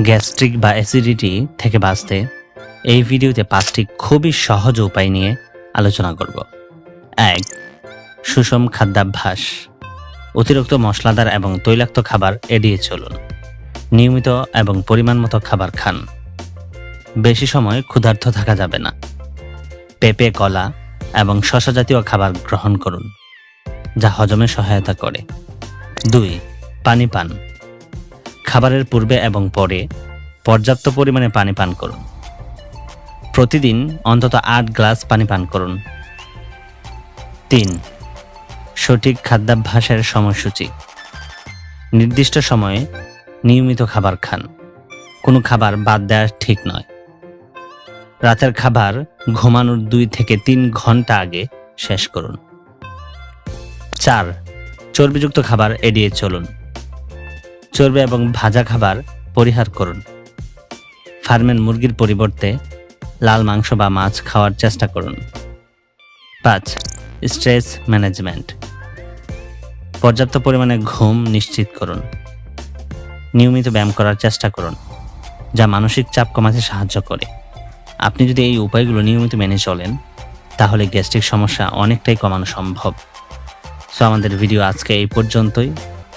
Gastric বা acidity থেকে বাঁচতে এই ভিডিওতে পাঁচটি খুবই সহজ উপায় নিয়ে আলোচনা করব। এক, সুষম খাদ্যাভ্যাস। অতিরিক্ত মশলাদার এবং তৈলাক্ত খাবার এড়িয়ে চলুন। নিয়মিত এবং পরিমাণ মতো খাবার খান। বেশি সময় ক্ষুধার্ত থাকা যাবে না। পেঁপে, কলা এবং শশা জাতীয় খাবার গ্রহণ করুন, যা হজমে সহায়তা করে। দুই, পানি পান। খাবারের পূর্বে এবং পরে পর্যাপ্ত পরিমাণে পানি পান করুন। প্রতিদিন অন্তত আট গ্লাস পানি পান করুন। তিন, সঠিক খাদ্যাভ্যাসের সময়সূচি। নির্দিষ্ট সময়ে নিয়মিত খাবার খান। কোনো খাবার বাদ দেওয়া ঠিক নয়। রাতের খাবার ঘুমানোর দুই থেকে তিন ঘণ্টা আগে শেষ করুন। চার, চর্বিযুক্ত খাবার এড়িয়ে চলুন। চর্বি এবং ভাজা খাবার পরিহার করুন। ফার্মের মুরগির পরিবর্তে লাল মাংস বা মাছ খাওয়ার চেষ্টা করুন। পাঁচ, স্ট্রেস ম্যানেজমেন্ট। পর্যাপ্ত পরিমাণে ঘুম নিশ্চিত করুন। নিয়মিত ব্যায়াম করার চেষ্টা করুন, যা মানসিক চাপ কমাতে সাহায্য করে। আপনি যদি এই উপায়গুলো নিয়মিত মেনে চলেন, তাহলে গ্যাস্ট্রিক সমস্যা অনেকটাই কমানো সম্ভব। সো আমাদের ভিডিও আজকে এই পর্যন্তই।